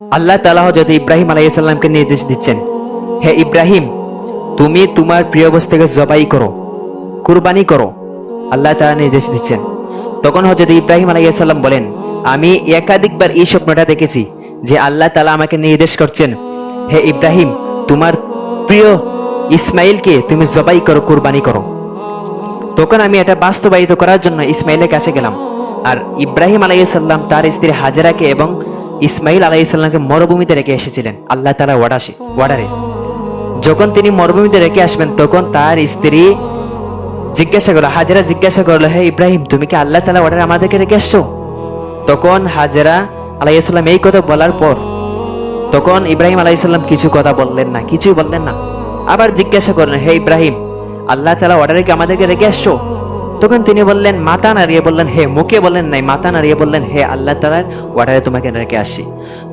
আল্লাহ তালাহ যদি ইব্রাহিম আলাইসাল্লামকে নির্দেশ দিচ্ছেন, হে ইব্রাহিম, তুমি তোমার প্রিয় বস্তুকে জবাই করো, কুরবানি করো। আল্লাহ তালা নির্দেশ দিচ্ছেন। তখন হজরত ইব্রাহিম আলাইসাল্লাম বলেন, আমি একাধিকবার এই স্বপ্নটা দেখেছি যে আল্লাহ তালা আমাকে নির্দেশ করছেন, হে ইব্রাহিম, তোমার প্রিয় ইসমাইলকে তুমি জবাই করো, কুরবানি করো। তখন আমি এটা বাস্তবায়িত করার জন্য ইসমাইলের কাছে গেলাম। আর ইব্রাহিম আলাইসাল্লাম তার স্ত্রী হাজারাকে এবং ইসমাইল আলাইসাল্লামকে মরুভূমিতে রেখে এসেছিলেন। আল্লাহ তালা ওয়াডাসে ওয়াডারে যখন তিনি মরুভূমিতে রেখে আসবেন, তখন তার স্ত্রী জিজ্ঞাসা করল, হাজারা জিজ্ঞাসা করল, হে ইব্রাহিম, তুমি কি আল্লাহ তালা ওয়াডারে আমাদেরকে রেখে আসছো তখন হাজারা আলাইসাল্লাম এই কথা বলার পর, তখন ইব্রাহিম আলাইসাল্লাম কিছু কথা বললেন না, কিছুই বললেন না। আবার জিজ্ঞাসা করলেন, হে ইব্রাহিম, আল্লাহ তালা অর্ডারে কি আমাদেরকে রেখে আসছো তখন তিনি বললেন মাথা নাড়িয়ে বললেন, হে মুখে, বললেন, নাই মাথা নাড়িয়ে বললেন, হে আল্লাহ তালার অর্ডারে তোমাকে রেখে আসি।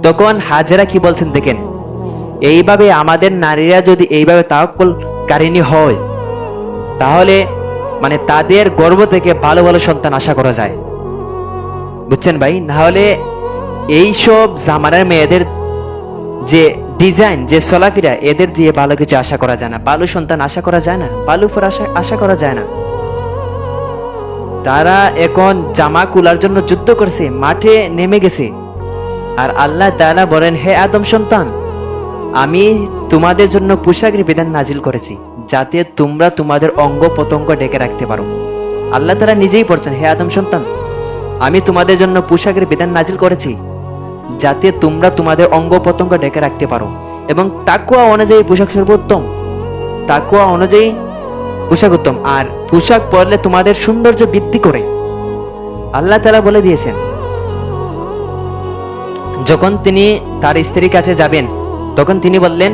তখন হাজেরা কি বলছেন দেখেন, এইভাবে আমাদের নারীরা যদি এইভাবে তাওকুল কারিনী হয়, তাহলে মানে তাদের গর্ব থেকে ভালো ভালো সন্তান আশা করা যায়। বুঝছেন ভাই? নাহলে এইসব জামানার মেয়েদের যে ডিজাইন, যে চলাফেরা, এদের দিয়ে ভালো কিছু আশা করা যায় না। ভালো সন্তান আশা করা যায় না। ভালো ফর আশা আশা করা যায় না। তারা এখন জামা কুলার জন্য যুদ্ধ করছে, মাঠে নেমে গেছে। আর আল্লাহ তাআলা বলেন, হে আদম সন্তান, আমি তোমাদের জন্য পোশাকের বিধান নাজিল করেছি, যাতে তোমরা তোমাদের অঙ্গ প্রত্যঙ্গ ডেকে রাখতে পারো। আল্লাহ তারা নিজেই বলছেন, হে আদম সন্তান, আমি তোমাদের জন্য পোশাকের বিধান নাজিল করেছি, যাতে তোমরা তোমাদের অঙ্গ প্রত্যঙ্গ ডেকে রাখতে পারো এবং তাকুয়া অনুযায়ী পোশাক সর্বোত্তম। তাকুয়া অনুযায়ী পোশাক উত্তম। আর পোশাক পরলে তোমাদের সৌন্দর্য বৃদ্ধি করে। আল্লাহ তালা বলে দিয়েছেন, যখন তিনি তার স্ত্রীর কাছে যাবেন, তখন তিনি বললেন,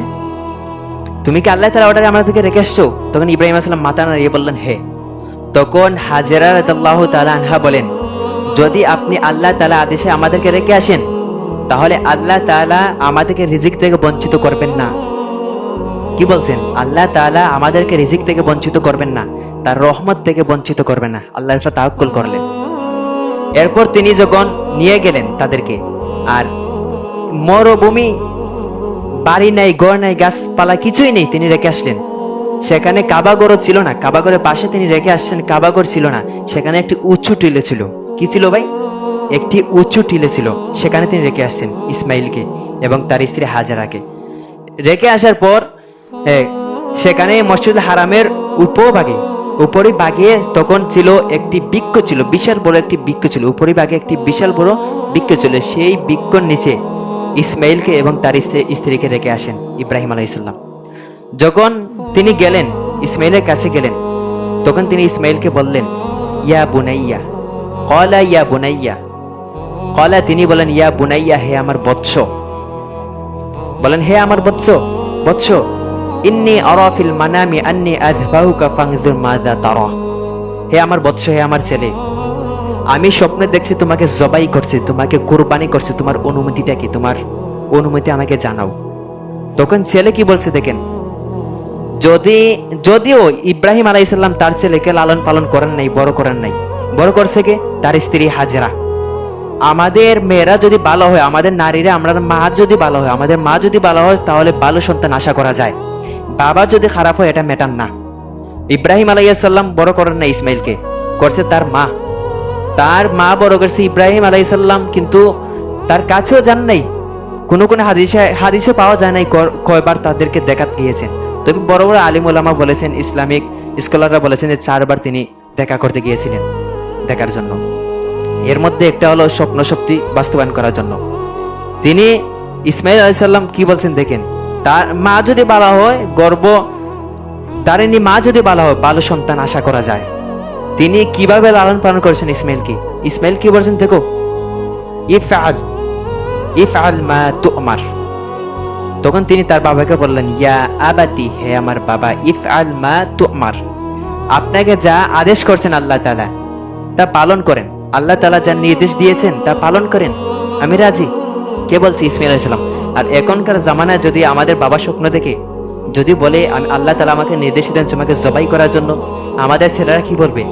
তুমি কি আল্লাহ তালা অর্ডারে আমাদেরকে রেখে আসছো তখন ইব্রাহিম আসলাম মাথা নাড়িয়ে বললেন, হে। তখন হাজেরা রাদিয়াল্লাহু তাআলা আনহা বলেন, যদি আপনি আল্লাহ তালা আদেশে আমাদেরকে রেখে আসেন, তাহলে আল্লাহ তালা আমাদেরকে রিজিক থেকে বঞ্চিত করবেন না। কি বলছেন? আল্লাহ তাআলা আমাদেরকে রিজিক থেকে বঞ্চিত করবেন না, তার রহমত থেকে বঞ্চিত করবেন না। আল্লাহর উপর তাওয়াক্কুল করলেন। এরপর তিনি যখন নিয়ে গেলেন তাদেরকে, আর মরুভূমি, বাড়ি নাই, ঘর নাই, গাছপালা কিছুই নেই, তিনি রেখে আসলেন। সেখানে কাবাগরও ছিল না, কাবাগরের পাশে তিনি রেখে আসছেন, কাবাগর ছিল না। সেখানে একটি উঁচু টিলে ছিল। কি ছিল ভাই? একটি উঁচু টিলে ছিল। সেখানে তিনি রেখে আসছেন ইসমাইলকে এবং তার স্ত্রী হাজারাকে। রেখে আসার পর সেখানে মসজিদ হারামের উপভাগে ভাগে তখন ছিল একটি বৃক্ষ ছিল, বিশাল বড় একটি বৃক্ষ ছিল উপরে ভাগে একটি বিশাল বড় বৃক্ষ ছিল। সেই বৃক্ষর নিচে ইসমাইলকে এবং তার স্ত্রীকে রেখে আসেন ইব্রাহিম আলাইসাল্লাম যখন তিনি গেলেন, ইসমাইলের কাছে গেলেন, তখন তিনি ইসমাইলকে বললেন, ইয়া বুনাইয়া। কলা ইয়া বুনাইয়া। কলা? তিনি বলেন ইয়া বুনাইয়া, হে আমার বৎস। বলেন হে আমার বৎস। বৎস? ইন্নি আরাফিল মানামি আন্নি আযবাহুকা ফাংজুর মাযা তারা। হে আমার বৎস, হে আমার ছেলে, আমি স্বপ্নে দেখছি তোমাকে জবাই করছি, তোমাকে কুরবানি করছি। তোমার অনুমতিটা কি? তোমার অনুমতি আমাকে জানাও। তখন ছেলে কি বলছে দেখেন, যদি, যদিও ইব্রাহিম আলাইসাল্লাম তার ছেলেকে লালন পালন করেন নাই, বড় করেন নাই, বড় করছে কে? তার স্ত্রী হাজেরা। আমাদের মেয়েরা যদি ভালো হয়, আমাদের নারীরা, আমরা মা যদি ভালো হয়, আমাদের মা যদি ভালো হয়, তাহলে ভালো সন্তান আশা করা যায়। বাবা যদি খারাপ হয়, এটা মেটান না। ইব্রাহিম আলাইসাল্লাম বড় করেন না ইসমাইলকে, করছে তার মা। তার মা বড় করছে ইব্রাহিম আলাইসাল্লাম কিন্তু তার কাছেও যান নাই। কোনো কোনো হাদিসে হাদিসে পাওয়া যায় নাই কয়বার তাদেরকে দেখাত গিয়েছেন। তবে বড় বড় আলিম ওলামা বলেছেন, ইসলামিক স্কলাররা বলেছেন যে চারবার তিনি দেখা করতে গিয়েছিলেন দেখার জন্য। এর মধ্যে একটা হলো স্বপ্ন শক্তি বাস্তবায়ন করার জন্য। তিনি ইসমাইল আলাইসাল্লাম কি বলছেন দেখেন। তার মা যদি ভালো হয়, গর্ব তারিনী মা যদি ভালো হয় ভালো সন্তান আশা করা যায়। তিনি কীভাবে লালন পালন করেছেন ইসমাইলকে? ইসমাইল কি বলছেন দেখো? ইফআল ইফআল মা তুমার। তখন তিনি তার বাবাকে বললেন, ইয়া আবাতি হে আমার বাবা, ইফআল মা তুমার। আপনাকে যা আদেশ করছেন আল্লাহ তাআলা, তা পালন করেন। আল্লাহ তাআলা যা নির্দেশ দিয়েছেন, তা পালন করেন। আমি রাজি। কে বলছি ইসমাইল আলাইসালাম আর এখনকার জামানায় যদি আমাদের বাবা স্বপ্ন দেখে, যদি বলে, আমি আল্লাহ তালা আমাকে নির্দেশ দেন তোমাকে জবাই করার জন্য, আমাদের ছেলেরা কি বলবে?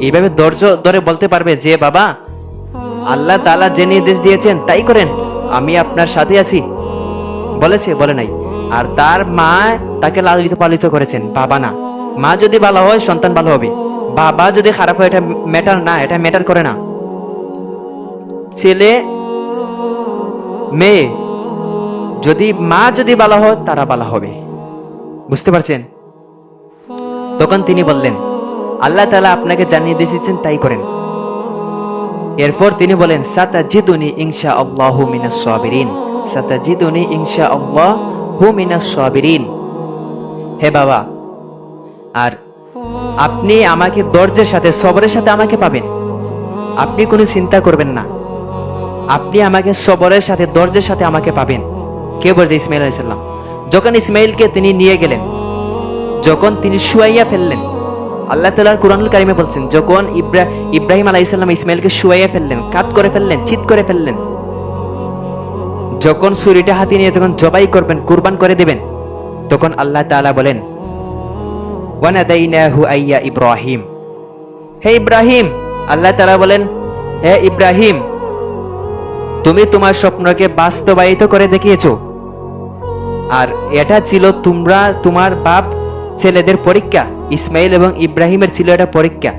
এইভাবে ধৈর্য ধরে বলতে পারবে যে, বাবা, আল্লাহ তালা যে নির্দেশ দিয়েছেন তাই করেন, আমি আপনার সাথে আছি। বলেছে, বলে নাই। আর তার মা তাকে লালিত পালিত করেছেন, বাবা না। মা যদি ভালো হয়, সন্তান ভালো হবে। বাবা যদি খারাপ হয়, এটা ম্যাটার না, এটা ম্যাটার করে না। ছেলে, মেয়ে যদি মা যদি ভালো হয়, তারা ভালো হবে। বুঝতে পারছেন? তখন তিনি বললেন, আল্লাহ তাআলা আপনাকে জানিয়ে দিয়েছেন, তাই করেন। এরপর তিনি বলেন, সাতাজিদুনি ইনশা আল্লাহু মিনাস সাবিরিন। সাতাজিদুনি ইনশা আল্লাহু মিনাস সাবিরিন। হে বাবা, আর আপনি আমাকে দর্জের সাথে, সবরের সাথে আমাকে পাবেন। আপনি কোনো চিন্তা করবেন না। আপনি আমাকে সবরের সাথে, দর্জের সাথে আমাকে পাবেন। কে বলছে ইসমাইল আলাইসাল্লাম যখন ইসমাইলকে তিনি নিয়ে গেলেন, যখন তিনি শুয়াইয়া ফেললেন, আল্লাহ তালার কোরআনুল কারিমে বলছেন, যখন ইব্রা, ইব্রাহিম আলাইসাল্লাম ইসমাইলকে শুয়াইয়া ফেললেন, কাত করে ফেললেন চিত করে ফেললেন, যখন ছুরিটা হাতে নিয়ে যখন জবাই করবেন, কুরবান করে দেবেন, তখন আল্লাহ তাআলা বলেন ইব্রাহিম। হে ইব্রাহিম, আল্লাহ তালা বলেন, হে ইব্রাহিম, তুমি তোমার স্বপ্নকে বাস্তবায়িত করে দেখিয়েছো। আর এটা ছিল তোমরা, তোমার বাপ ছেলেদের পরীক্ষা। ইসমাইল এবং ইব্রাহিমের ছিল এটা পরীক্ষা।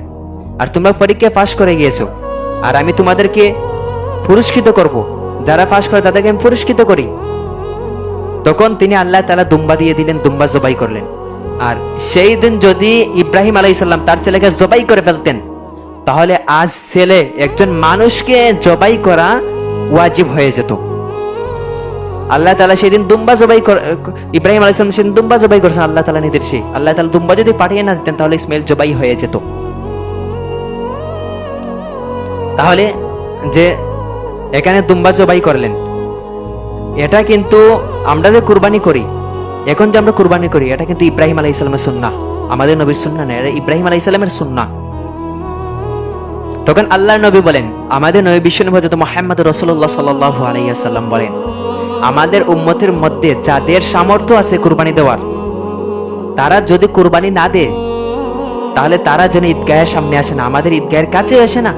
আর তোমরা পরীক্ষায় পাশ করে গিয়েছো। আর আমি তোমাদেরকে পুরস্কৃত করব। যারা পাশ করে তাদেরকে আমি পুরস্কৃত করি। তখন তিনি আল্লাহ তালা দুম্বা দিয়ে দিলেন, দুম্বা জবাই করলেন। আর সেই দিন যদি ইব্রাহিম আলাইসাল্লাম তার ছেলেকে জবাই করে ফেলতেন, তাহলে আজ ছেলে একজন মানুষকে জবাই করা ওয়াজিব হয়ে যেত। আল্লাহ তালা সেদিন দুম্বা জবাই ইব্রাহিম আলাইসালাম সেদিন দুম্বা জবাই করেছেন, আল্লাহ তালা নির্দেশে আল্লাহ তালা দুম্বা যদি পাঠিয়ে না দিতেন, তাহলে ইসমাইল জবাই হয়ে যেত। তাহলে যে এখানে দুম্বা জবাই করলেন, এটা কিন্তু আমরা যে কুরবানি করি, এখন যে আমরা কুরবানি করি, এটা কিন্তু ইব্রাহিম আলাই ইসলামের সুন্না আমাদের নবীর সুন্না না, এটা ইব্রাহিম আলাই ইসলামের সুন্না তখন আল্লাহ নবী বলেন, আমাদের নবী বিশ্ব নবী হযরত মুহাম্মদ রাসূলুল্লাহ সাল্লাল্লাহু আলাইহি ওয়াসাল্লাম বলেন আমাদের উম্মতের মধ্যে যাদের সামর্থ্য আছে কুরবানি দেওয়ার, তারা যদি কুরবানি না দেয়, তাহলে তারা যেন ঈদগাহের সামনে আসে না। আমাদের ঈদগাহের কাছে আসে না।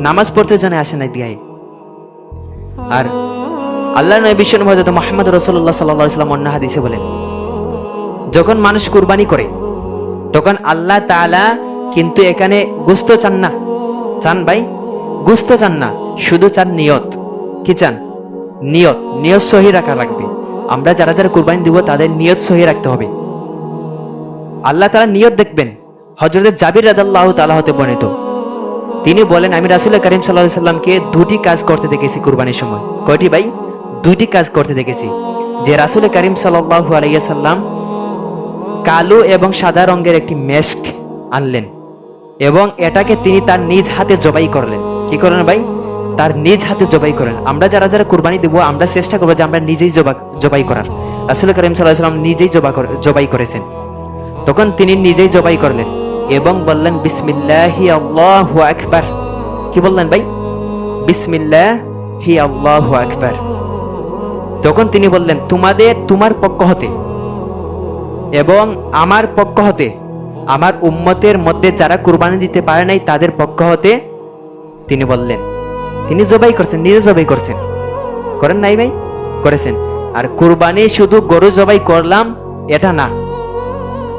নামাজ পড়তে যেন আসে না ঈদগাহে। আর আল্লাহ নবী বিশ্ব নবী হযরত মুহাম্মদ আলাইহি ওয়াসাল্লাম অন্য হাদিসে বলেন, যখন মানুষ কুরবানি করে, তখন আল্লাহ তাআলা কিন্তু এখানে গুস্ত চান না। চান ভাই? গুস্ত চান না। শুধু চান নিয়ত। কি চান? নিয়ত নিয়ত সহি রাখা লাগবে। আমরা যারা যারা কুরবানি দিব, তাদের নিয়ত সহি রাখতে হবে। আল্লাহ তারা নিয়ত দেখবেন, হযরত জাবির রাদিয়াল্লাহু তাআলা হতে বর্ণিত। তিনি বলেন, আমি রাসূল করিম আলাইহি সাল্লামকে দুটি কাজ করতে দেখেছি কুরবানির সময়। কয়টি ভাই? দুইটি কাজ করতে দেখেছি। যে রাসূল করিম সাল্লাল্লাহু আলাইহি সাল্লাম কালো এবং সাদা রঙের একটি মেশক আনলেন এবং এটাকে তিনি তার নিজ হাতে জবাই করলেন। কি করলেন ভাই? তার নিজ হাতে জবাই করেন। আমরা যারা যারা কোরবানি দেবো, আমরা চেষ্টা করব যে আমরা নিজেই জবা জবাই করার। রাসূল করিম আলাইহি সাল্লাম নিজেই জবা জবাই করেছেন। তখন তিনি নিজেই জবাই করলেন এবং বললেন, বিসমিল্লাহি আল্লাহু আকবার। কি বললেন ভাই? বিসমিল্লাহি আল্লাহু আকবার। তখন তিনি বললেন, তোমাদের তোমার পক্ষ হতে এবং আমার পক্ষ হতে, আমার উম্মতের মধ্যে যারা কুরবানি দিতে পারে নাই, তাদের পক্ষ হতে? তিনি বললেন তিনি জবাই করছেন, নিজে জবাই করছেন। করেন নাই ভাই? করেছেন। আর কুরবানি শুধু গরু জবাই করলাম, এটা না।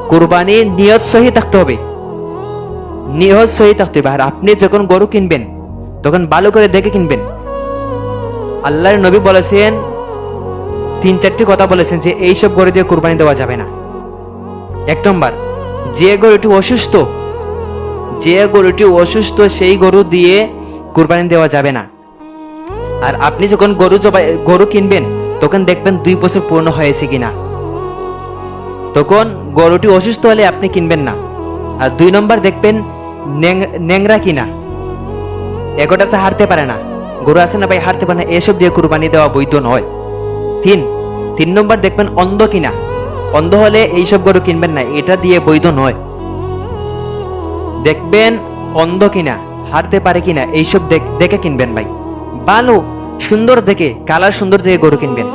কুরবানি নিয়ত সহি থাকতে হবে। নিয়ত সহি থাকতে হবে। আর আপনি যখন গরু কিনবেন, তখন ভালো করে দেখে কিনবেন। আল্লাহর নবী বলেছেন, তিন চারটি কথা বলেছেন যে, এইসব গরু দিয়ে কুরবানি দেওয়া যাবে না। এক নম্বর, যে গরুটি অসুস্থ, যে গরুটি অসুস্থ, সেই গরু দিয়ে কুরবানি দেওয়া যাবে না। আর আপনি যখন গরু জবাই গরু কিনবেন, তখন দেখবেন দুই বছর পূর্ণ হয়েছে কিনা। তখন গরুটি অসুস্থ হলে আপনি কিনবেন না। আর দুই নম্বর দেখবেন ন্যাং- ন্যাংরা কিনা। এগোটা আছে হারতে পারে না। গরু আছে না ভাই, হারতে পারে না, এসব দিয়ে কুরবানি দেওয়া বৈধ নয়। তিন তিন নম্বর দেখবেন অন্ধ কিনা। অন্ধ হলে এইসব গরু কিনবেন না, এটা দিয়ে বৈধ নয়। দেখবেন অন্ধ কিনা। হারতে পারে কিনা এইসব দেখ- কিনবেন ভাই। ভালো সুন্দর দেখে, কালার সুন্দর দেখে গরু কিনবেন।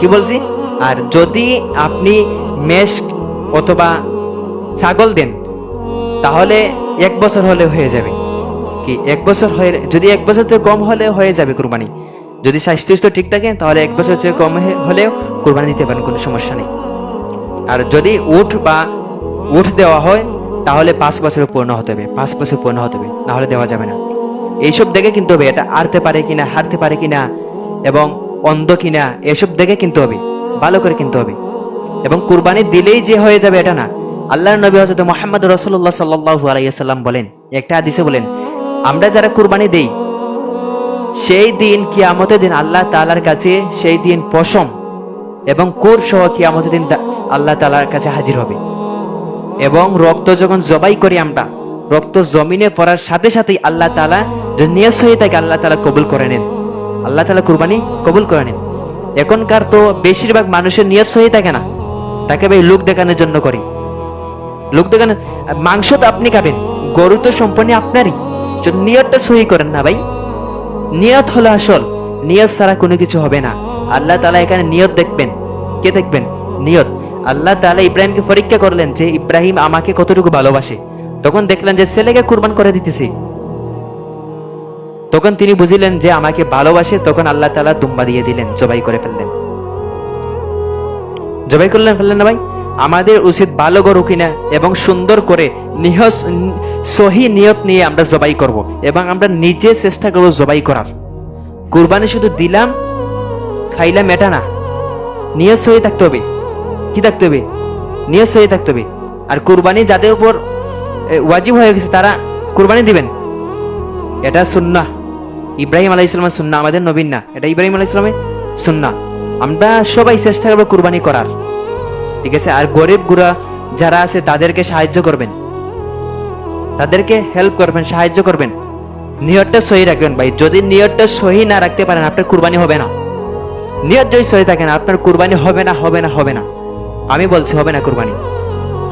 কি বলছি? আর যদি আপনি মেষ অথবা ছাগল দেন, তাহলে এক বছর হলে হয়ে যাবে। কি, এক বছর হয়ে, যদি এক বছর থেকে কম হলে হয়ে যাবে কুরবানি। যদি স্বাস্থ্য ঠিক থাকে, তাহলে এক বছর থেকে কম হলেও কোরবানি দিতে পারেন, কোনো সমস্যা নেই। আর যদি উঠ বা উঠ দেওয়া হয় তাহলে পাঁচ বছর পূর্ণ হতে হবে, পাঁচ বছর পূর্ণ হতে হবে না হলে দেওয়া যাবে না। এইসব দেখে কিনতে হবে, এটা আরতে পারে কিনা হারতে পারে কিনা, এবং অন্ধ কিনা, এসব দেখে কিনতে হবে, ভালো করে কিনতে হবে। এবং কুরবানি দিলেই যে হয়ে যাবে এটা না। আল্লাহর নবী হজরত মোহাম্মদ রসুল্লাহ সাল্লাহু আলাইসাল্লাম বলেন, একটা আদিসে বলেন, আমরা যারা কুরবানি দেই, সেই দিন কিয়ামতের দিন আল্লাহ তালার কাছে সেই দিন পশম এবং কোর সহ কিয়ামতের দিন আল্লাহ তালার কাছে হাজির হবে। এবং রক্ত যখন জবাই করি আমরা, রক্ত জমিনে পড়ার সাথে সাথেই আল্লাহ যদি নিয়াস হয়ে থাকে আল্লাহ তাআলা কবুল করে নেন। আল্লাহ তাআলা কুরবানি কবুল করে নেন। এখনকার তো বেশিরভাগ মানুষের নিয়ত হয়ে থাকে না। তাকে ভাই লোক দেখানোর জন্য করি। লোক দেখানো মাংস তো আপনি খাবেন, গরু তো সম্পূর্ণ আপনারই। নিয়তটা সহি করেন না ভাই, নিয়ত হলো আসল। নিয়ত ছাড়া কোনো কিছু হবে না। আল্লাহ তালা এখানে নিয়ত দেখবেন। কে দেখবেন? নিয়ত। আল্লাহ তাআলা ইব্রাহিমকে পরীক্ষা করলেন যে ইব্রাহিম আমাকে কতটুকু ভালোবাসে। তখন দেখলেন যে ছেলেকে কুরবান করে দিতেছি। তখন তিনি বুঝিলেন যে আমাকে ভালোবাসে, তখন আল্লাহ তাআলা দুম্বা দিয়ে দিলেন, জবাই করে ফেললেন। জবাই করলেন, ফেললেন না ভাই? আমাদের উচিত ভালো গরু কিনা এবং সুন্দর করে নিহস, সহি নিয়ত নিয়ে আমরা জবাই করব এবং আমরা নিজে চেষ্টা করব জবাই করার। কুরবানি শুধু দিলাম, খাইলাম এটা না নিয়ত সহি থাকতে হবে। কি থাকতে হবে? নিয়ত সহি থাকতে হবে। আর কুরবানি যাদের উপর ওয়াজিব হয়ে গেছে, তারা কুরবানি দিবেন। এটা সুন্না ইব্রাহিম আলাহ ইসলামের সুন্না আমাদের নবীন না। এটা ইব্রাহিম আলাহ ইসলামের সুন্না আমরা সবাই চেষ্টা করব কুরবানি করার। ঠিক আছে? আর গরিব গুড়া যারা আছে, তাদেরকে সাহায্য করবেন। তাদেরকে হেল্প করবেন, সাহায্য করবেন। নিয়তটা সহি রাখবেন, ভাই। যদি নিয়তটা সহি না রাখতে পারেন, আপনার কুরবানি হবে না। নিয়ত যদি সহি থাকে না, আপনার কুরবানি হবে না হবে না হবে না। আমি বলছি, হবে না কুরবানি।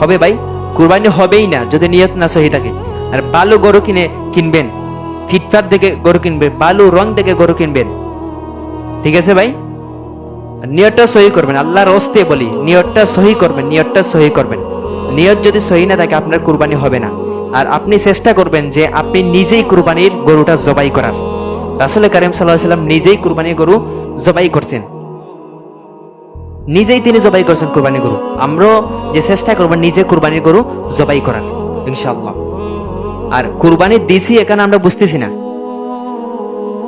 হবে ভাই, কুরবানি হবেই না, যদি নিয়ত না সহি থাকে। আর বালু গরু কিনে কিনবেন, ফিটফাট দেখে গরু কিনবেন, বালু রং দেখে গরু কিনবেন। ঠিক আছে ভাই? নিয়তটা সহি করবেন, আল্লাহর অস্তে বলি, নিয়তটা সহি করবেন, নিয়তটা সহি করবেন। নিয়ত যদি সহি না থাকে, আপনার কুরবানি হবে না। আর আপনি চেষ্টা করবেন যে আপনি নিজেই কুরবানির গরুটা জবাই করার। রাসুল কারিম সাল্লাহ সাল্লাম নিজেই কুরবানির গরু জবাই করছেন। নিজেই তিনি জবাই করছেন কুরবানি গরু। আমরাও যে চেষ্টা করব, নিজে কুরবানির গরু জবাই করার, ইনশাআল্লাহ। আর কুরবানি দিছি, এখানে আমরা বুঝতেছি না।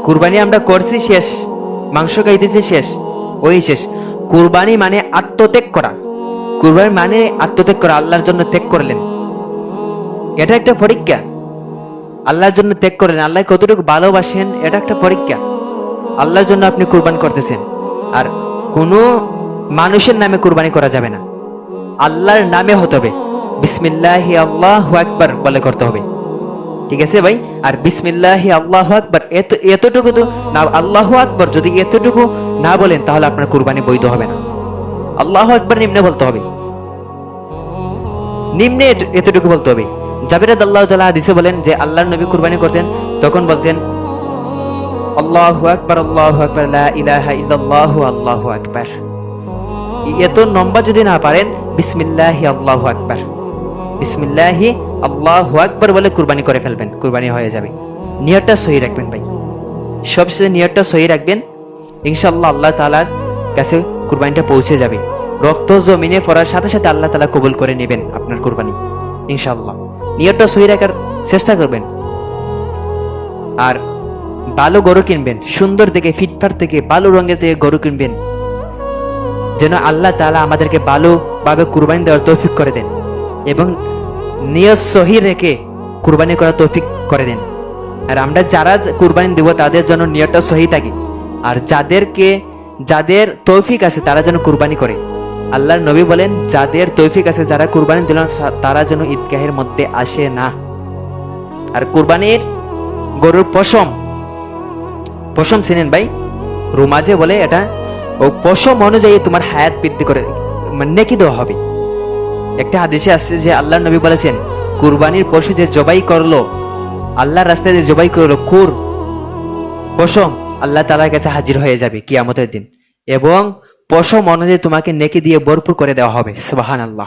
কুরবানি আমরা করছি, শেষ। মাংস খাইতেছি, শেষ। ওই শেষ। কুরবানি মানে আত্মত্যাগ করা। কুরবানি মানে আত্মত্যাগ করা, আল্লাহর জন্য ত্যাগ করলেন। এটা একটা পরীক্ষা। আল্লাহর জন্য ত্যাগ করলেন। আল্লাহ কতটুকু ভালোবাসেন, এটা একটা পরীক্ষা। আল্লাহর জন্য আপনি কুরবান করতেছেন। আর কোনো মানুষের নামে কুরবানি করা যাবে না। আল্লাহর নামে হতে হবে। বিসমিল্লাহি আল্লাহু আকবার বলে করতে হবে। ঠিক আছে ভাই? আর বিসমিল্লাহি আল্লাহু আকবার, এত, এতটুকু তো না, আল্লাহু আকবার যদি এতটুকু না বলেন, তাহলে আপনার কুরবানি বৈধ হবে না। আল্লাহু আকবার নিম্নে বলতে হবে। নিম্নে এতটুকু বলতে হবে। জাবির আল্লাহ তাআলা হাদিসে বলেন যে, আল্লাহর নবী কুরবানি করতেন, তখন বলতেন, আল্লাহ আকবার আল্লাহ আকবার ইলাহা ইল্লাল্লাহু, আল্লাহু আকবার। এত নম্বর যদি না পারেন, বিসমিল্লাহি আল্লাহু আকবার। বিসমিল্লাহি আল্লাহু আকবার বলে কুরবানি করে ফেলবেন, কুরবানি হয়ে যাবে। নিয়তটা সহি রাখবেন ভাই। সবশেষে নিয়তটা সহি রাখবেন, ইনশাআল্লাহ আল্লাহ তাআলার কাছে কুরবানিটা পৌঁছে যাবে। রক্ত জমিনে পড়ার সাথে সাথে আল্লাহ তালা কবুল করে নেবেন আপনার কুরবানি, ইনশাআল্লাহ। নিয়তটা সহি রাখার চেষ্টা করবেন। আর ভালো গরু কিনবেন, সুন্দর থেকে ফিটফাট থেকে ভালো রঙের থেকে গরু কিনবেন যেন আল্লাহ তাআলা আমাদেরকে ভালোভাবে কুরবানি দেওয়ার তৌফিক করে দেন এবং নিয়ত সহি রেখে কুরবানি করার তৌফিক করে দেন। আর আমরা যারা কুরবানি দেব, তাদের জন্য নিয়তটা সহি থাকে। আর যাদেরকে, যাদের তৌফিক আছে, তারা যেন কুরবানি করে। আল্লাহর নবী বলেন, যাদের তৌফিক আছে, যারা কুরবানি দিল তারা যেন ঈদগাহের মধ্যে আসে না। আর কুরবানির গরুর পশম পশম চিনেন ভাই? রুমাজে বলে এটা ও পশম অনুযায়ী তোমার হায়াত বৃদ্ধি করে। মানে নেকি দেওয়া হবে? একটা হাদিসে আসছে যে আল্লাহ নবী বলেছেন, কুরবানির পশু যে জবাই করল, আল্লাহর রাস্তায় যে জবাই করল কুর পশম আল্লাহ তালার কাছে হাজির হয়ে যাবে কিয়ামতের দিন। এবং পশম অনুযায়ী তোমাকে নেকি দিয়ে ভরপুর করে দেওয়া হবে। সুবাহান আল্লাহ